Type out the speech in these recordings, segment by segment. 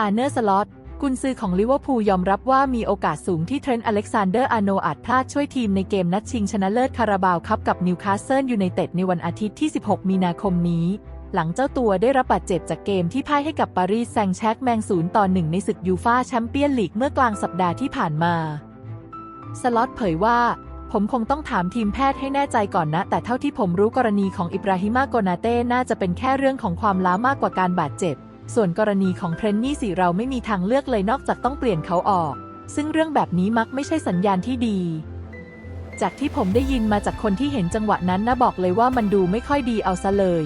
อาร์เนอร์สล็อตกุนซือของลิเวอร์พูลยอมรับว่ามีโอกาสสูงที่เทรนต์อเล็กซานเดอร์อาโนอาจพลาดช่วยทีมในเกมนัดชิงชนะเลิศคาราบาวคัพกับนิวคาสเซิลยูไนเต็ดในวันอาทิตย์ที่ 16 มีนาคมนี้ หลังเจ้าตัวได้รับบาดเจ็บจากเกมที่พ่ายให้กับปารีสแซงแชร์กแมงศูนย์ต่อหนึ่งในศึกยูฟาแชมเปี้ยนลีกเมื่อกลางสัปดาห์ที่ผ่านมา สล็อตเผยว่าผมคงต้องถามทีมแพทย์ให้แน่ใจก่อนนะ แต่เท่าที่ผมรู้กรณีของอิบราฮิมาโกนาเต้น่าจะเป็นแค่เรื่องของความล้ามากกว่าการบาดเจ็บ ส่วนกรณีของเทรนนี่สิเราไม่มีทางเลือกเลยนอกจากต้องเปลี่ยนเขาออก ซึ่งเรื่องแบบนี้มักไม่ใช่สัญญาณที่ดี จากที่ผมได้ยินมาจากคนที่เห็นจังหวะนั้นนะบอกเลยว่ามันดูไม่ค่อยดีเอาซะเลย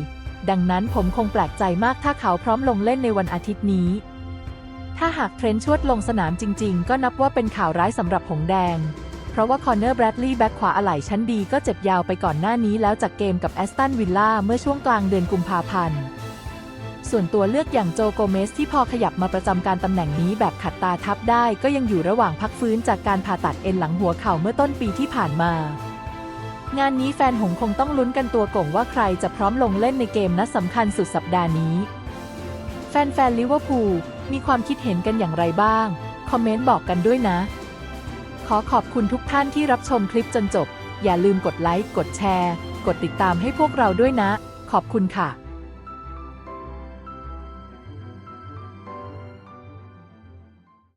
ดังนั้นผมคงแปลกใจมากถ้าเขาพร้อมลงเล่นในวันอาทิตย์นี้ ถ้าหากเทรนชวดลงสนามจริง ๆ ก็นับว่าเป็นข่าวร้ายสำหรับหงแดง เพราะว่าคอนเนอร์แบรดลีย์แบ็คขวาอะไหล่ชั้นดีก็เจ็บยาวไปก่อนหน้านี้แล้วจากเกมกับแอสตันวิลล่าเมื่อช่วงกลางเดือนกุมภาพันธ์ ส่วนตัวเลือกอย่างโจโกเมสที่พอขยับมาประจำการตำแหน่งนี้แบบขัดตาทับได้ก็ยังอยู่ระหว่างพักฟื้นจากการผ่าตัดเอ็นหลังหัวเข่าเมื่อต้นปีที่ผ่านมา งานนี้แฟนหงคงต้องลุ้นกันตัวก่งว่าใครจะพร้อมลงเล่นในเกมนัดสำคัญสุดสัปดาห์นี้ แฟนๆลิเวอร์พูลมีความคิดเห็นกันอย่างไรบ้าง คอมเมนต์บอกกันด้วยนะ ขอขอบคุณทุกท่านที่รับชมคลิปจนจบ อย่าลืมกดไลค์กดแชร์ กดติดตามให้พวกเราด้วยนะ ขอบคุณค่ะ